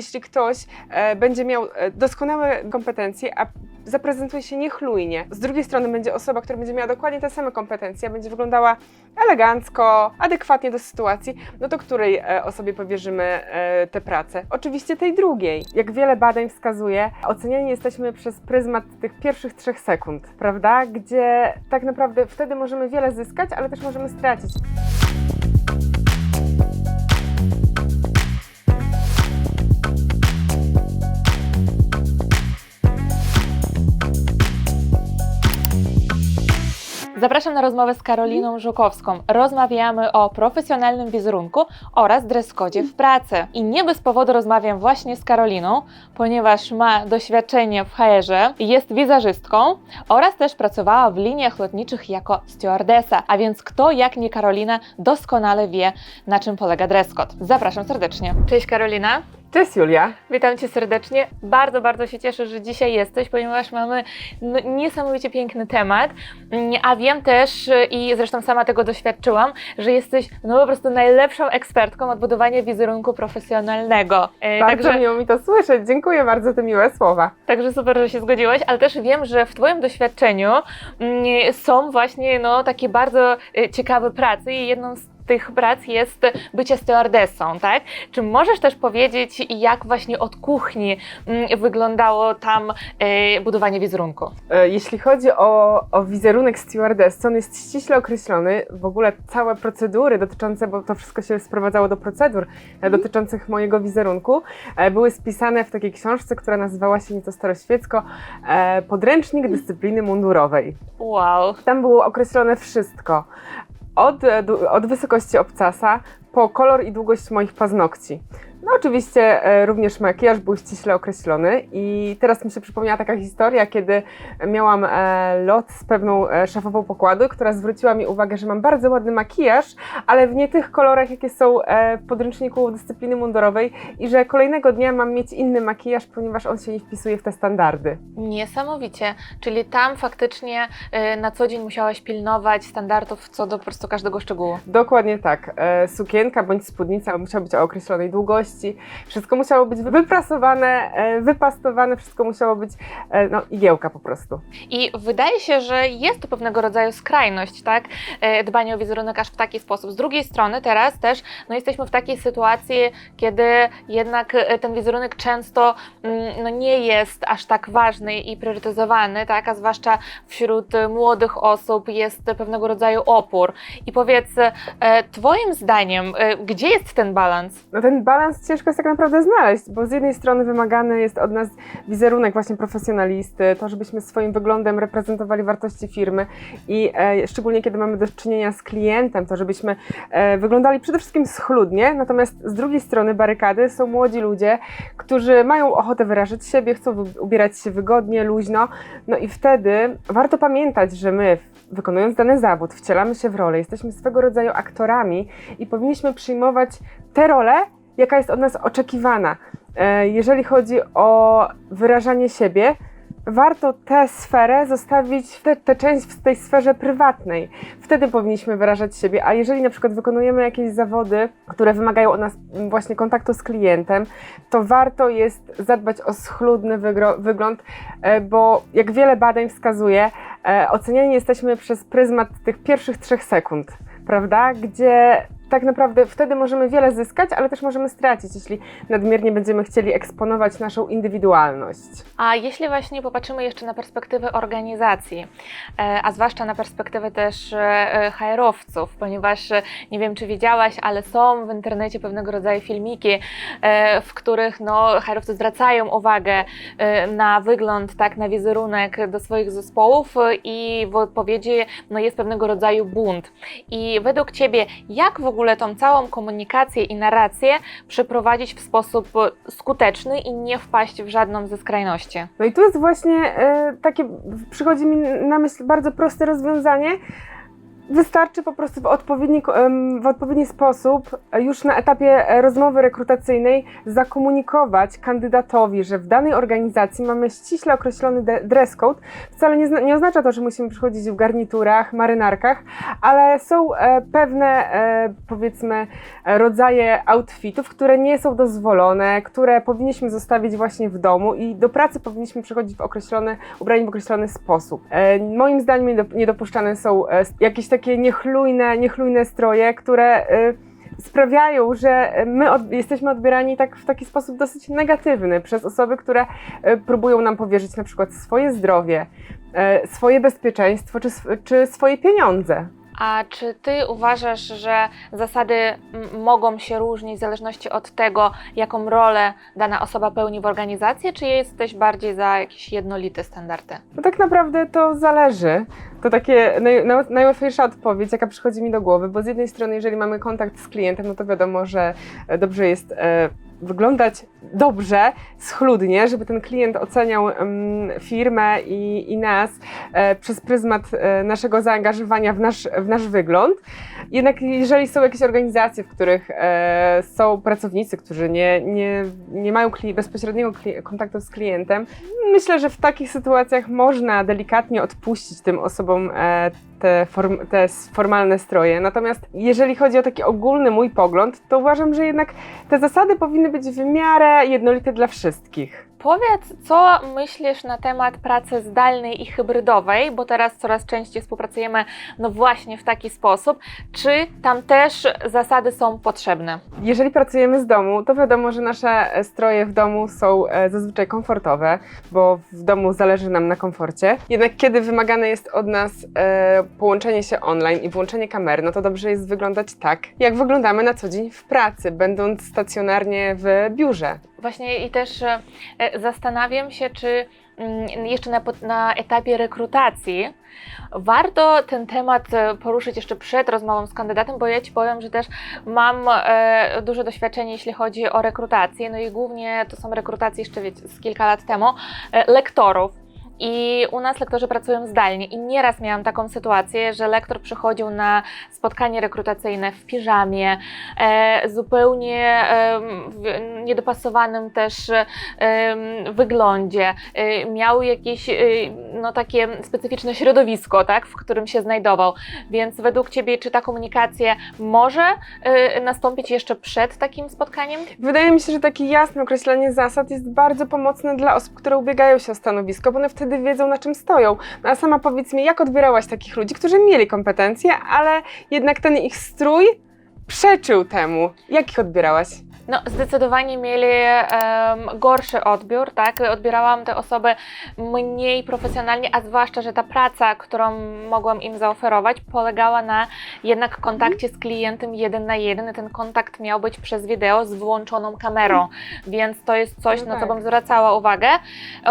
jeśli ktoś e, będzie miał e, doskonałe kompetencje, a zaprezentuje się niechlujnie. Z drugiej strony będzie osoba, która będzie miała dokładnie te same kompetencje, będzie wyglądała elegancko, adekwatnie do sytuacji, no to której e, osobie powierzymy tę pracę? Oczywiście tej drugiej. Jak wiele badań wskazuje, oceniani jesteśmy przez pryzmat tych pierwszych trzech sekund, prawda? Gdzie tak naprawdę wtedy możemy wiele zyskać, ale też możemy stracić. Zapraszam na rozmowę z Karoliną Żukowską. Rozmawiamy o profesjonalnym wizerunku oraz dress-codzie w pracy. I nie bez powodu rozmawiam właśnie z Karoliną, ponieważ ma doświadczenie w HR-ze, jest wizerzystką oraz też pracowała w liniach lotniczych jako stewardesa. A więc kto jak nie Karolina doskonale wie, na czym polega dress-code. Zapraszam serdecznie. Cześć Karolina. Cześć Julia. Witam Cię serdecznie. Bardzo, bardzo się cieszę, że dzisiaj jesteś, ponieważ mamy no, niesamowicie piękny temat. Mm, A wiem też y, i zresztą sama tego doświadczyłam, że jesteś no po prostu najlepszą ekspertką od budowania wizerunku profesjonalnego. E, Bardzo Także, miło mi to słyszeć. Dziękuję bardzo te miłe słowa. także super, że się zgodziłaś, ale też wiem, że w Twoim doświadczeniu mm, są właśnie no, takie bardzo y, ciekawe prace i jedną z tych prac jest bycie stewardessą, tak? Czy możesz też powiedzieć, jak właśnie od kuchni mm, wyglądało tam e, budowanie wizerunku? E, Jeśli chodzi o, o wizerunek stewardessy, on jest ściśle określony. W ogóle całe procedury dotyczące, bo to wszystko się sprowadzało do procedur e, dotyczących mojego wizerunku, były spisane w takiej książce, która nazywała się nieco staroświecko Podręcznik dyscypliny mundurowej. Wow. Tam było określone wszystko. Od, e, od wysokości obcasa po kolor i długość moich paznokci. No oczywiście e, również makijaż był ściśle określony i teraz mi się przypomniała taka historia, kiedy miałam e, lot z pewną e, szefową pokładu, która zwróciła mi uwagę, że mam bardzo ładny makijaż, ale w nie tych kolorach, jakie są w podręczniku dyscypliny mundurowej i że kolejnego dnia mam mieć inny makijaż, ponieważ on się nie wpisuje w te standardy. Niesamowicie. Czyli tam faktycznie na co dzień musiałaś pilnować standardów co do po prostu każdego szczegółu. Dokładnie tak. Sukienka bądź spódnica musiała być o określonej długości. Wszystko musiało być wyprasowane, e, wypastowane, wszystko musiało być, e, no, igiełka po prostu. I wydaje się, że jest to pewnego rodzaju skrajność, tak? E, Dbanie o wizerunek aż w taki sposób. Z drugiej strony teraz też no, jesteśmy w takiej sytuacji, kiedy jednak ten wizerunek często mm, no, nie jest aż tak ważny i priorytetyzowany, tak? A zwłaszcza wśród młodych osób jest pewnego rodzaju opór. I powiedz, Twoim zdaniem, gdzie jest ten balans? No ten balans ciężko jest tak naprawdę znaleźć, bo z jednej strony wymagany jest od nas wizerunek właśnie profesjonalisty, to żebyśmy swoim wyglądem reprezentowali wartości firmy i e, szczególnie kiedy mamy do czynienia z klientem, to żebyśmy e, wyglądali przede wszystkim schludnie, natomiast z drugiej strony barykady są młodzi ludzie, którzy mają ochotę wyrażać siebie, chcą ubierać się wygodnie, luźno, no i wtedy warto pamiętać, że my wykonując dany zawód, wcielamy się w rolę, jesteśmy swego rodzaju aktorami i powinniśmy przyjmować tę rolę, jaka jest od nas oczekiwana. E, Jeżeli chodzi o wyrażanie siebie, warto tę sferę zostawić, tę, tę część w tej sferze prywatnej. Wtedy powinniśmy wyrażać siebie, a jeżeli na przykład wykonujemy jakieś zawody, które wymagają od nas mm, właśnie kontaktu z klientem, to warto jest zadbać o schludny wygląd, e, bo jak wiele badań wskazuje, e, oceniani jesteśmy przez pryzmat tych pierwszych trzech sekund, prawda? Gdzie tak naprawdę wtedy możemy wiele zyskać, ale też możemy stracić, jeśli nadmiernie będziemy chcieli eksponować naszą indywidualność. A jeśli właśnie popatrzymy jeszcze na perspektywę organizacji, e, a zwłaszcza na perspektywę też e, HR-owców, ponieważ e, nie wiem, czy wiedziałaś, ale są w internecie pewnego rodzaju filmiki, e, w których no, HR-owcy zwracają uwagę e, na wygląd, tak, na wizerunek do swoich zespołów e, i w odpowiedzi no, jest pewnego rodzaju bunt. I według Ciebie, jak w ogóle tą całą komunikację i narrację przeprowadzić w sposób e, skuteczny i nie wpaść w żadną ze skrajności? No i tu jest właśnie e, takie, przychodzi mi na myśl bardzo proste rozwiązanie. Wystarczy po prostu w odpowiedni, w odpowiedni sposób e, już na etapie e, rozmowy rekrutacyjnej zakomunikować kandydatowi, że w danej organizacji mamy ściśle określony dress code. Wcale nie, nie oznacza to, że musimy przychodzić w garniturach, marynarkach, ale są e, pewne, powiedzmy, rodzaje outfitów, które nie są dozwolone, które powinniśmy zostawić właśnie w domu i do pracy powinniśmy przychodzić w określony, ubrani w określony sposób. Moim zdaniem niedop- niedopuszczane są jakieś takie niechlujne, niechlujne stroje, które e, sprawiają, że my od, jesteśmy odbierani tak, w taki sposób dosyć negatywny przez osoby, które e, próbują nam powierzyć na przykład swoje zdrowie, e, swoje bezpieczeństwo czy, czy swoje pieniądze. A czy ty uważasz, że zasady mogą się różnić w zależności od tego, jaką rolę dana osoba pełni w organizacji, czy jesteś bardziej za jakieś jednolite standardy? No tak naprawdę to zależy. To takie naj, naj, najłatwiejsza odpowiedź, jaka przychodzi mi do głowy, bo z jednej strony, jeżeli mamy kontakt z klientem, no to wiadomo, że dobrze jest e, wyglądać dobrze, schludnie, żeby ten klient oceniał firmę i, i nas e, przez pryzmat e, naszego zaangażowania w nasz, w nasz wygląd. Jednak jeżeli są jakieś organizacje, w których e, są pracownicy, którzy nie, nie, nie mają bezpośredniego kontaktu z klientem, Myślę, że w takich sytuacjach można delikatnie odpuścić tym osobom te, form, te formalne stroje. Natomiast jeżeli chodzi o taki ogólny mój pogląd, to uważam, że jednak te zasady powinny być w miarę jednolite dla wszystkich. Powiedz, co myślisz na temat pracy zdalnej i hybrydowej, bo teraz coraz częściej współpracujemy no właśnie w taki sposób. Czy tam też zasady są potrzebne? Jeżeli pracujemy z domu, to wiadomo, że nasze e, stroje w domu są e, zazwyczaj komfortowe, bo w domu zależy nam na komforcie. Jednak kiedy wymagane jest od nas e, połączenie się online i włączenie kamery, no to dobrze jest wyglądać tak, jak wyglądamy na co dzień w pracy, będąc stacjonarnie w biurze. Właśnie i też e, zastanawiam się, czy mm, jeszcze na, na etapie rekrutacji warto ten temat e, poruszyć jeszcze przed rozmową z kandydatem, bo ja Ci powiem, że też mam e, duże doświadczenie, jeśli chodzi o rekrutację, no i głównie to są rekrutacje jeszcze wiecie, z kilka lat temu, e, lektorów. I u nas lektorzy pracują zdalnie i nieraz miałam taką sytuację, że lektor przychodził na spotkanie rekrutacyjne w piżamie, e, zupełnie em, w niedopasowanym też em, wyglądzie. E, miał jakieś e, no, takie specyficzne środowisko, tak, w którym się znajdował. Więc według Ciebie, czy ta komunikacja może e, nastąpić jeszcze przed takim spotkaniem? Wydaje mi się, że takie jasne określenie zasad jest bardzo pomocne dla osób, które ubiegają się o stanowisko, bo one wtedy wiedzą, na czym stoją. No a sama powiedz mi, jak odbierałaś takich ludzi, którzy mieli kompetencje, ale jednak ten ich strój przeczył temu. Jak ich odbierałaś? No, zdecydowanie mieli em, gorszy odbiór, tak? Odbierałam te osoby mniej profesjonalnie, a zwłaszcza, że ta praca, którą mogłam im zaoferować, polegała na jednak kontakcie z klientem jeden na jeden. Ten kontakt miał być przez wideo z włączoną kamerą, więc to jest coś, No na co tak. bym zwracała uwagę. E,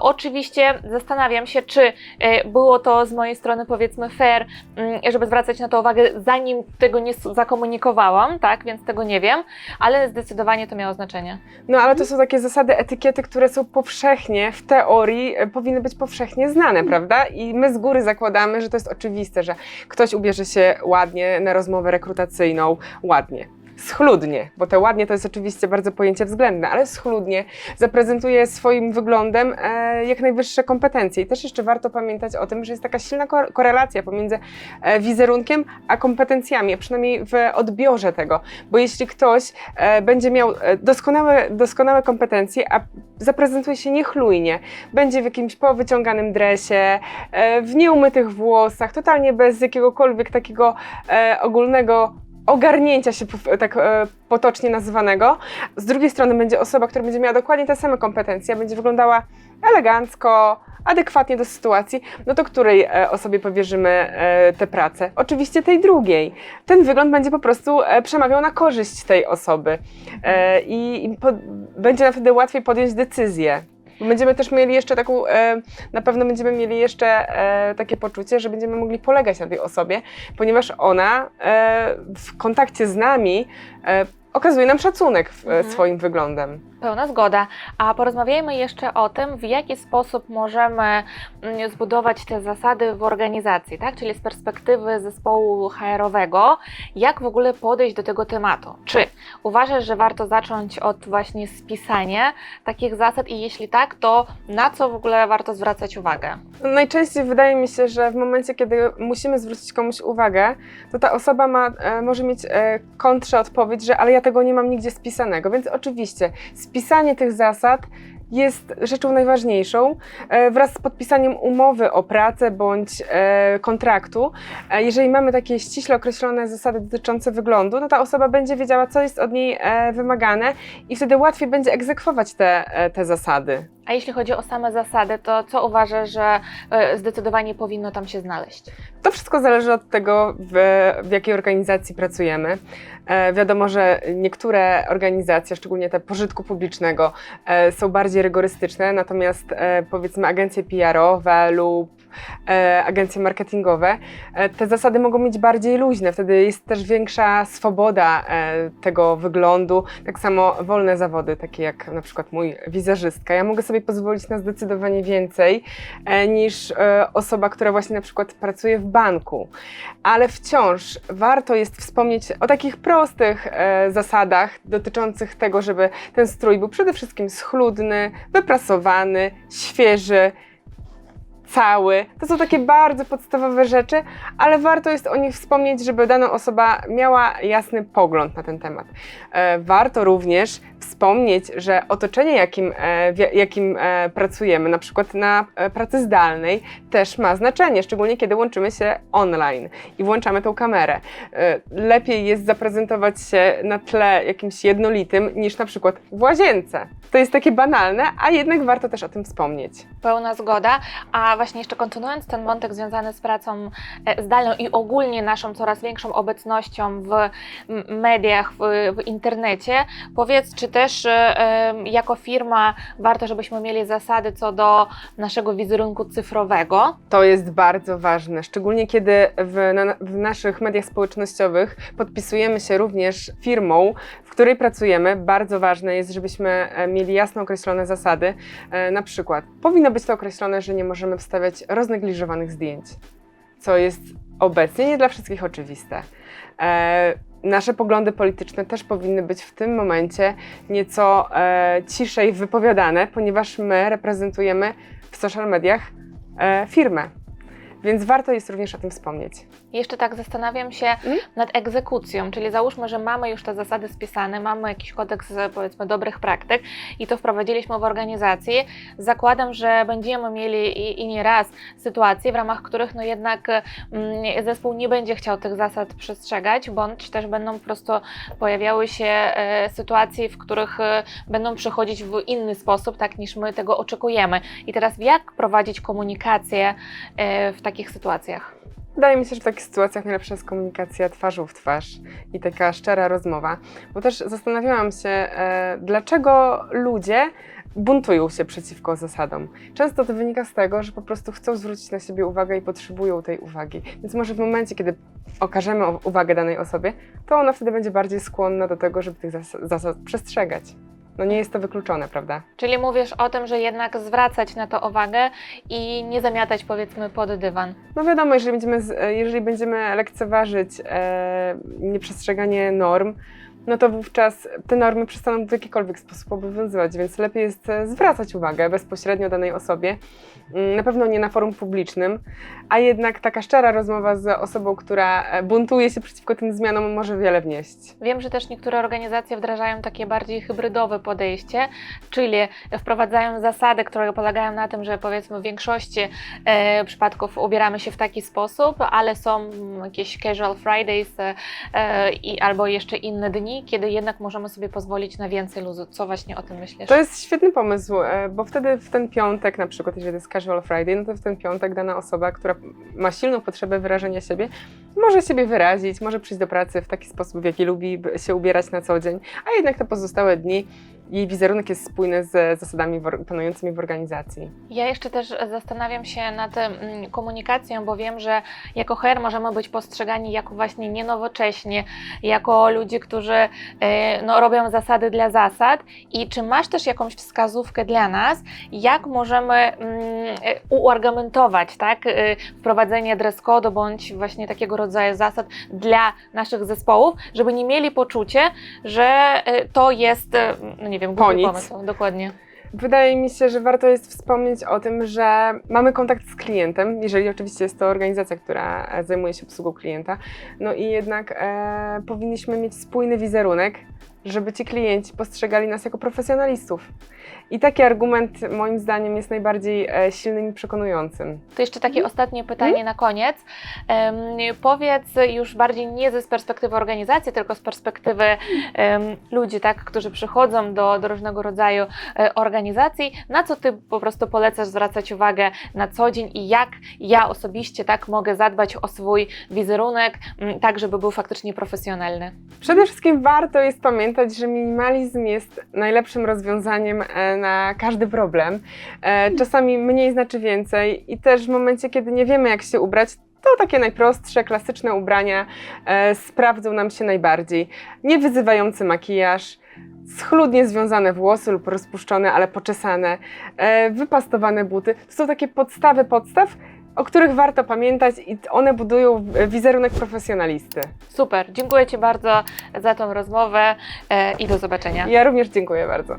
Oczywiście zastanawiam się, czy e, było to z mojej strony powiedzmy fair, mm, żeby zwracać na to uwagę, zanim tego nie zakomunikowałam, tak? Więc tego nie wiem, ale zdecydowanie to miało znaczenie. No ale to są takie zasady etykiety, które są powszechnie, w teorii e, powinny być powszechnie znane, prawda? I my z góry zakładamy, że to jest oczywiste, że ktoś ubierze się ładnie na rozmowę rekrutacyjną, ładnie. Schludnie, bo te ładnie to jest oczywiście bardzo pojęcie względne, ale schludnie zaprezentuje swoim wyglądem e, jak najwyższe kompetencje. I też jeszcze warto pamiętać o tym, że jest taka silna ko- korelacja pomiędzy e, wizerunkiem a kompetencjami, a przynajmniej w odbiorze tego. Bo jeśli ktoś e, będzie miał e, doskonałe, doskonałe kompetencje, a zaprezentuje się niechlujnie, będzie w jakimś powyciąganym dresie, e, w nieumytych włosach, totalnie bez jakiegokolwiek takiego e, ogólnego ogarnięcia się tak e, potocznie nazywanego. Z drugiej strony będzie osoba, która będzie miała dokładnie te same kompetencje, będzie wyglądała elegancko, adekwatnie do sytuacji, no to której e, osobie powierzymy e, tę pracę? Oczywiście tej drugiej. Ten wygląd będzie po prostu przemawiał na korzyść tej osoby i, będzie nam wtedy łatwiej podjąć decyzję. Będziemy też mieli jeszcze taką, e, na pewno będziemy mieli jeszcze e, takie poczucie, że będziemy mogli polegać na tej osobie, ponieważ ona e, w kontakcie z nami okazuje nam szacunek Mhm. swoim wyglądem. Pełna zgoda. A porozmawiajmy jeszcze o tym, w jaki sposób możemy mm, zbudować te zasady w organizacji, tak? Czyli z perspektywy zespołu HR-owego, jak w ogóle podejść do tego tematu. Czy uważasz, że warto zacząć od właśnie spisania takich zasad i jeśli tak, to na co w ogóle warto zwracać uwagę? Najczęściej wydaje mi się, że w momencie, kiedy musimy zwrócić komuś uwagę, to ta osoba ma, e, może mieć e, kontrzaodpowiedź, że ale ja tego nie mam nigdzie spisanego. Więc oczywiście spisanie tych zasad jest rzeczą najważniejszą e, wraz z podpisaniem umowy o pracę bądź e, kontraktu. E, jeżeli mamy takie ściśle określone zasady dotyczące wyglądu, no ta osoba będzie wiedziała, co jest od niej wymagane i wtedy łatwiej będzie egzekwować te, te zasady. A jeśli chodzi o same zasady, to co uważasz, że e, zdecydowanie powinno tam się znaleźć? To wszystko zależy od tego, w, w jakiej organizacji pracujemy. E, wiadomo, że niektóre organizacje, szczególnie te pożytku publicznego, e, są bardziej rygorystyczne, natomiast e, powiedzmy agencje PR-owe lub e, agencje marketingowe, e, te zasady mogą mieć bardziej luźne, wtedy jest też większa swoboda e, tego wyglądu, tak samo wolne zawody, takie jak na przykład mój wizerzystka. Ja mogę sobie pozwolić na zdecydowanie więcej e, niż e, osoba, która właśnie na przykład pracuje w banku. Ale wciąż warto jest wspomnieć o takich prostych e, zasadach dotyczących tego, żeby ten strój był przede wszystkim schludny, wyprasowany, świeży, cały. To są takie bardzo podstawowe rzeczy, ale warto jest o nich wspomnieć, żeby dana osoba miała jasny pogląd na ten temat. E, Warto również wspomnieć, że otoczenie, jakim, e, jakim e, pracujemy, na przykład na pracy zdalnej, też ma znaczenie, szczególnie kiedy łączymy się online i włączamy tą kamerę. Lepiej jest zaprezentować się na tle jakimś jednolitym niż na przykład w łazience. To jest takie banalne, a jednak warto też o tym wspomnieć. Pełna zgoda. A właśnie jeszcze kontynuując ten wątek związany z pracą e, zdalną i ogólnie naszą coraz większą obecnością w mediach, w, w internecie, powiedz, czy też e, em, jako firma warto, żebyśmy mieli zasady co do naszego wizerunku cyfrowego? To jest bardzo ważne, szczególnie kiedy w, na, w naszych mediach społecznościowych podpisujemy się również firmą, w której pracujemy. Bardzo ważne jest, żebyśmy e, mieli jasno określone zasady. E, Na przykład powinno być to określone, że nie możemy wstawiać roznegliżowanych zdjęć, co jest obecnie nie dla wszystkich oczywiste. E, Nasze poglądy polityczne też powinny być w tym momencie nieco ciszej wypowiadane, ponieważ my reprezentujemy w social mediach firmę. Więc warto jest również o tym wspomnieć. Jeszcze tak zastanawiam się Mm? nad egzekucją, czyli załóżmy, że mamy już te zasady spisane, mamy jakiś kodeks e, powiedzmy dobrych praktyk i to wprowadziliśmy w organizacji. Zakładam, że będziemy mieli i, i nie raz sytuacje, w ramach których no jednak mm, zespół nie będzie chciał tych zasad przestrzegać, bądź też będą po prostu pojawiały się e, sytuacje, w których e, będą przechodzić w inny sposób, tak niż my tego oczekujemy. I teraz jak prowadzić komunikację e, w takich sytuacjach? Wydaje mi się, że w takich sytuacjach najlepsza jest komunikacja twarzą w twarz i taka szczera rozmowa. Bo też zastanawiałam się, e, dlaczego ludzie buntują się przeciwko zasadom. Często to wynika z tego, że po prostu chcą zwrócić na siebie uwagę i potrzebują tej uwagi. Więc może w momencie, kiedy okażemy uwagę danej osobie, to ona wtedy będzie bardziej skłonna do tego, żeby tych zas- zasad przestrzegać. No nie jest to wykluczone, prawda? Czyli mówisz o tym, że jednak zwracać na to uwagę i nie zamiatać powiedzmy pod dywan. No wiadomo, jeżeli będziemy, z- jeżeli będziemy lekceważyć e, nieprzestrzeganie norm, no to wówczas te normy przestaną w jakikolwiek sposób obowiązywać, więc lepiej jest e, zwracać uwagę bezpośrednio danej osobie. Mm, Na pewno nie na forum publicznym, a jednak taka szczera rozmowa z osobą, która e, buntuje się przeciwko tym zmianom, może wiele wnieść. Wiem, że też niektóre organizacje wdrażają takie bardziej hybrydowe podejście, czyli wprowadzają zasady, które polegają na tym, że powiedzmy w większości e, przypadków ubieramy się w taki sposób, ale są jakieś casual Fridays e, e, i, albo jeszcze inne dni, kiedy jednak możemy sobie pozwolić na więcej luzu. Co właśnie o tym myślisz? To jest świetny pomysł, e, bo wtedy w ten piątek, na przykład, jeżeli jest Casual Friday, no to w ten piątek dana osoba, która ma silną potrzebę wyrażenia siebie, może siebie wyrazić, może przyjść do pracy w taki sposób, w jaki lubi się ubierać na co dzień, a jednak te pozostałe dni jej wizerunek jest spójny z zasadami panującymi w organizacji. Ja jeszcze też zastanawiam się nad mm, komunikacją, bo wiem, że jako HR możemy być postrzegani jako właśnie nienowocześnie, jako ludzie, którzy e, no, robią zasady dla zasad. I czy masz też jakąś wskazówkę dla nas, jak możemy mm, e, uargumentować tak, e, wprowadzenie dress code bądź właśnie takiego rodzaju zasad dla naszych zespołów, żeby nie mieli poczucie, że to jest, no nie wiem, Po głupi nic. pomysł. Dokładnie. Wydaje mi się, że warto jest wspomnieć o tym, że mamy kontakt z klientem, jeżeli oczywiście jest to organizacja, która e, zajmuje się obsługą klienta. No i jednak e, powinniśmy mieć spójny wizerunek, żeby ci klienci postrzegali nas jako profesjonalistów. I taki argument moim zdaniem jest najbardziej e, silnym i przekonującym. To jeszcze takie ostatnie pytanie na koniec. Em, powiedz już bardziej nie ze z perspektywy organizacji, tylko z perspektywy em, ludzi, tak, którzy przychodzą do, do różnego rodzaju e, organizacji, na co ty po prostu polecasz zwracać uwagę na co dzień i jak ja osobiście tak mogę zadbać o swój wizerunek, tak żeby był faktycznie profesjonalny. Przede wszystkim warto jest pamiętać, że minimalizm jest najlepszym rozwiązaniem e, na każdy problem. E, Czasami mniej znaczy więcej i też w momencie, kiedy nie wiemy, jak się ubrać, to takie najprostsze, klasyczne ubrania e, sprawdzą nam się najbardziej. Niewyzywający makijaż, schludnie związane włosy lub rozpuszczone, ale poczesane, wypastowane buty. To są takie podstawy podstaw, o których warto pamiętać i one budują wizerunek profesjonalisty. Super, dziękuję Ci bardzo za tą rozmowę e, i do zobaczenia. Ja również dziękuję bardzo.